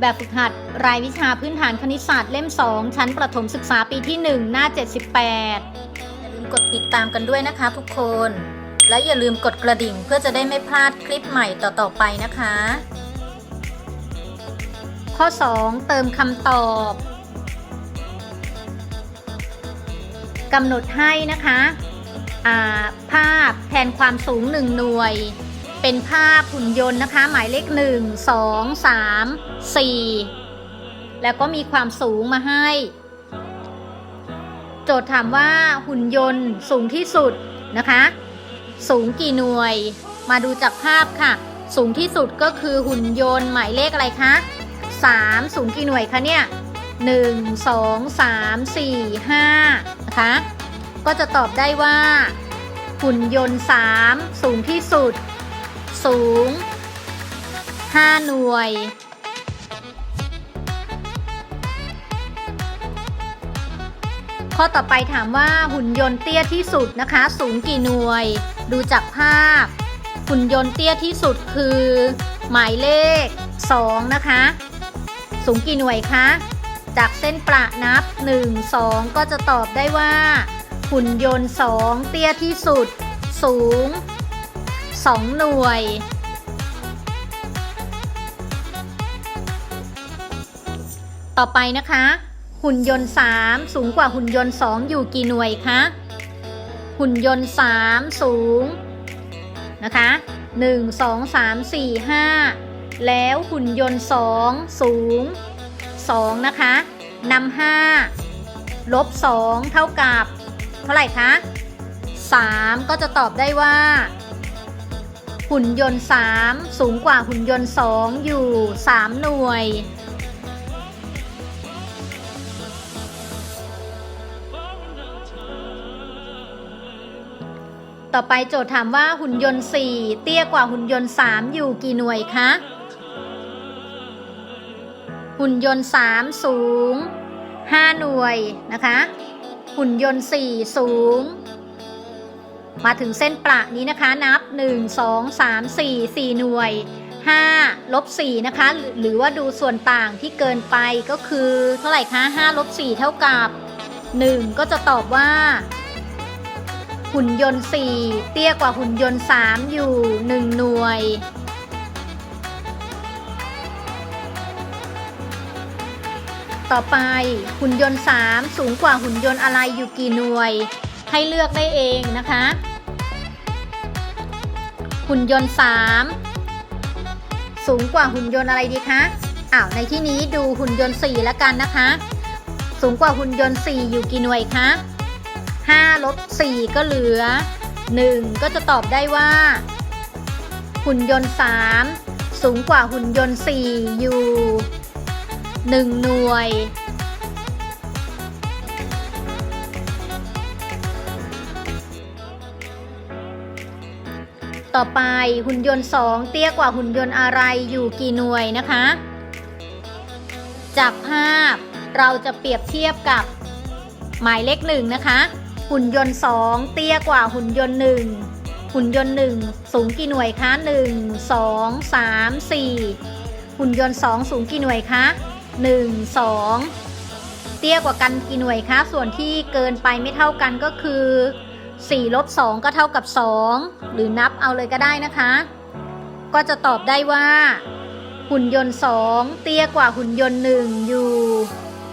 แบบฝึกหัด รายวิชาพื้นฐานคณิตศาสตร์เล่ม 2 ชั้นประถมศึกษาปีที่ 1 หน้า 78อย่าลืมกดติดตามกันด้วยนะคะทุกคน และอย่าลืมกดกระดิ่งเพื่อจะได้ไม่พลาดคลิปใหม่ต่อๆไปนะคะ ข้อ 2 เติมคำตอบกำหนดให้นะคะ ภาพแทนความสูง 1 หน่วย เป็นภาพหุ่นยนต์นะคะ หมายเลข1 2 3 4แล้วก็มีความสูงมาให้ โจทย์ถามว่าหุ่นยนต์สูงที่สุดนะคะ สูงกี่หน่วย มาดูจากภาพค่ะ สูงที่สุดก็คือหุ่นยนต์หมายเลขอะไรคะ3สูงกี่หน่วยคะเนี่ย1 2 3 4 5นะคะก็จะตอบได้ว่า หุ่นยนต์3สูงที่สุด สูง 5 หน่วย ข้อต่อไปถามว่าหุ่นยนต์เตี้ยที่สุดนะคะ สูงกี่หน่วย ดูจากภาพ หุ่นยนต์เตี้ยที่สุดคือ หมายเลข 2 นะคะ สูงกี่หน่วยคะจากเส้นประนับ 1 2 ก็จะตอบได้ว่า หุ่นยนต์ 2 เตี้ยที่สุด สูง 2 หน่วย ต่อไปนะคะ หุ่นยนต์ 3 สูงกว่าหุ่นยนต์ 2 อยู่กี่หน่วยคะ หุ่นยนต์ 3 สูงนะคะ 1 2 3 4 5 แล้วหุ่นยนต์ 2 สูง 2 นะคะนำ5ลบ 2 เท่ากับ เท่าไหร่คะ 3 ก็จะตอบได้ว่า หุ่นยนต์ 3 สูงกว่าหุ่นยนต์ 2 อยู่ 3 หน่วย ต่อไปโจทย์ถามว่าหุ่นยนต์ 4 เตี้ยกว่าหุ่นยนต์ 3 อยู่กี่หน่วยคะ หุ่นยนต์ 3 สูง 5 หน่วยนะคะ หุ่นยนต์ 4 สูง มาถึงเส้นประนี้นะคะนับ 1 2 3 4 4 หน่วย 5 ลบ 4 นะคะ หรือว่าดูส่วนต่างที่เกินไปก็คือเท่าไหร่คะ 5 ลบ 4 เท่ากับ 1 ก็จะตอบว่า หุ่นยนต์ 4 เตี้ยกว่าหุ่นยนต์ 3 อยู่ 1 หน่วย ต่อไปหุ่นยนต์ 3 สูงกว่าหุ่นยนต์อะไรอยู่กี่หน่วย ให้เลือกได้เองนะคะ หุ่นยนต์ 3 สูงกว่าหุ่นยนต์อะไรดีคะอ้าวในที่นี้ดูหุ่นยนต์ 4 แล้วกันนะคะ สูงกว่าหุ่นยนต์ 4 อยู่กี่หน่วยคะ5ลบ4ก็เหลือ 1 ก็จะตอบได้ว่า หุ่นยนต์ 3 สูงกว่าหุ่นยนต์ 4 อยู่ 1 หน่วย ต่อไปหุ่นยนต์ 2 เตี้ยกว่าหุ่นยนต์อะไรอยู่กี่หน่วยนะคะ จากภาพเราจะเปรียบเทียบกับหมายเลขหนึ่งนะคะ หุ่นยนต์ 2 เตี้ยกว่าหุ่นยนต์ 1 หุ่นยนต์ 1 สูงกี่หน่วยคะ 1 2 3 4 หุ่นยนต์ 2 สูงกี่หน่วยคะ 1 2 เตี้ยกว่ากันกี่หน่วยคะ ส่วนที่เกินไปไม่เท่ากันก็คือ 4 ลบ 2 ก็เท่ากับ 2 หรือนับเอาเลยก็ได้นะคะ ก็จะตอบได้ว่า หุ่นยนต์ 2 เตี้ยกว่าหุ่นยนต์ 1 อยู่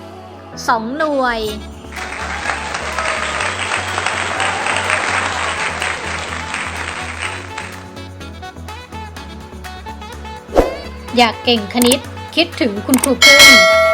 2 หน่วย อยากเก่งคณิตคิดถึงคุณครูพึ่ง